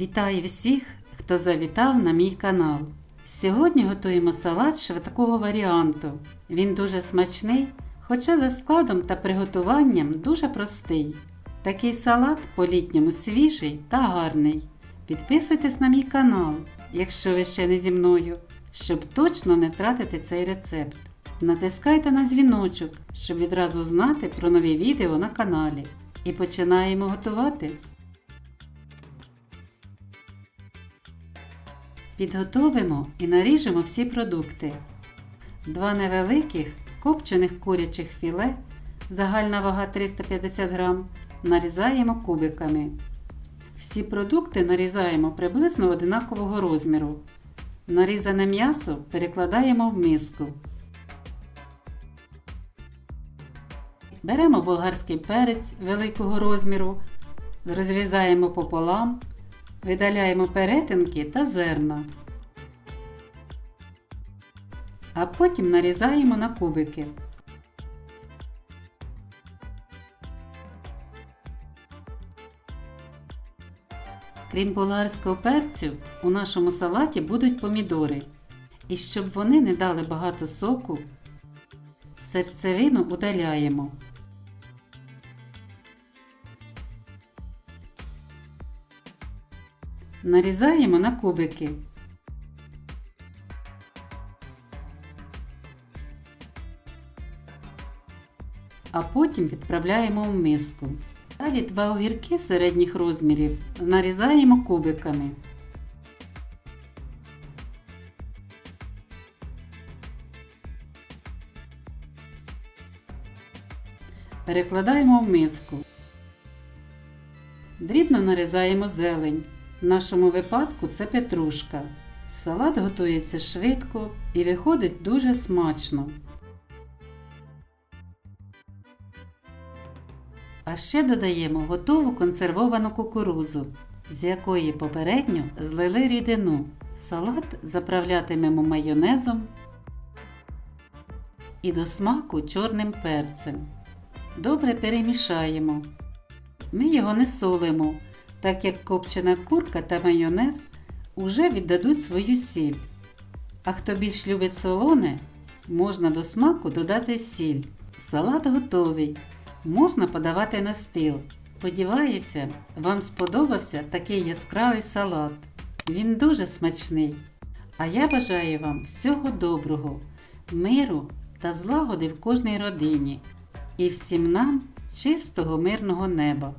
Вітаю всіх, хто завітав на мій канал. Сьогодні готуємо салат швидкого варіанту. Він дуже смачний, хоча за складом та приготуванням дуже простий. Такий салат по-літньому свіжий та гарний. Підписуйтесь на мій канал, якщо ви ще не зі мною, щоб точно не втратити цей рецепт. Натискайте на дзвіночок, щоб відразу знати про нові відео на каналі. І починаємо готувати. Підготовимо і наріжемо всі продукти. Два невеликих копчених курячих філе, загальна вага 350 г, нарізаємо кубиками. Всі продукти нарізаємо приблизно одинакового розміру. Нарізане м'ясо перекладаємо в миску. Беремо болгарський перець великого розміру, розрізаємо пополам, видаляємо перетинки та зерна. А потім нарізаємо на кубики. Крім болгарського перцю, у нашому салаті будуть помідори. І щоб вони не дали багато соку, серцевину удаляємо. Нарізаємо на кубики. А потім відправляємо в миску. Далі два огірки середніх розмірів нарізаємо кубиками. Перекладаємо в миску. Дрібно нарізаємо зелень. В нашому випадку це петрушка. Салат готується швидко і виходить дуже смачно. А ще додаємо готову консервовану кукурузу, з якої попередньо злили рідину. Салат заправлятимемо майонезом і до смаку чорним перцем. Добре перемішаємо. Ми його не солимо, так як копчена курка та майонез уже віддадуть свою сіль. А хто більш любить солоне, можна до смаку додати сіль. Салат готовий. Можна подавати на стіл. Сподіваюся, вам сподобався такий яскравий салат. Він дуже смачний. А я бажаю вам всього доброго, миру та злагоди в кожній родині. І всім нам чистого мирного неба.